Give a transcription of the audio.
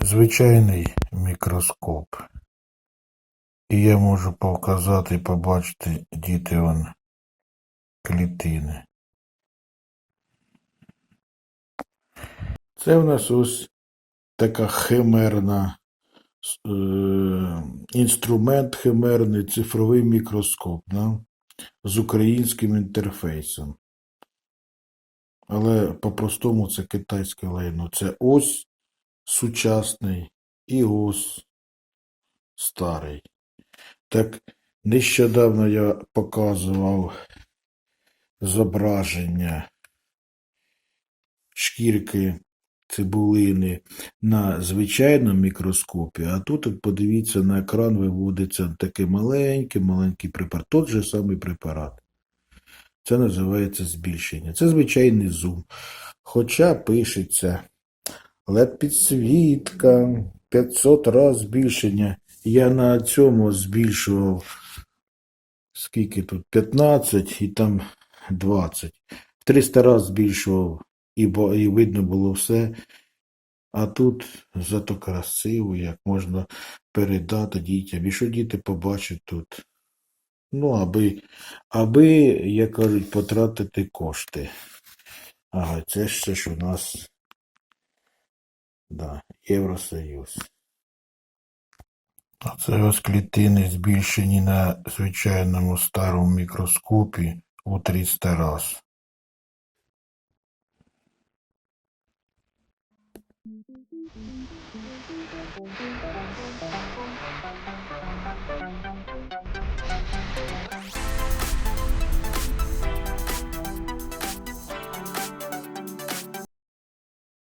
звичайний мікроскоп. І я можу показати і побачити діти он клітини. Це в нас ось така химерна е, інструмент химерний цифровий мікроскоп да? з українським інтерфейсом. Але по-простому це китайське лайно. Це ось сучасний і ось старий. Так нещодавно я показував зображення шкірки цибулини на звичайному мікроскопі, а тут от подивіться на екран виводиться такий маленький, маленький препарат. Тот же самий препарат. Це називається збільшення. Це звичайний зум. Хоча пишеться led підсвітка 500 раз збільшення. Я на цьому збільшував скільки тут? 15 і там 20. 300 раз збільшував і, і видно було все. А тут зато красиво, як можна передати дітям. І що діти побачать тут? Ну, аби, аби, як кажуть, потратити кошти. Ага, це ще ж у нас да, Євросоюз. Це ось клітини збільшені на звичайному старому мікроскопі у 300 раз.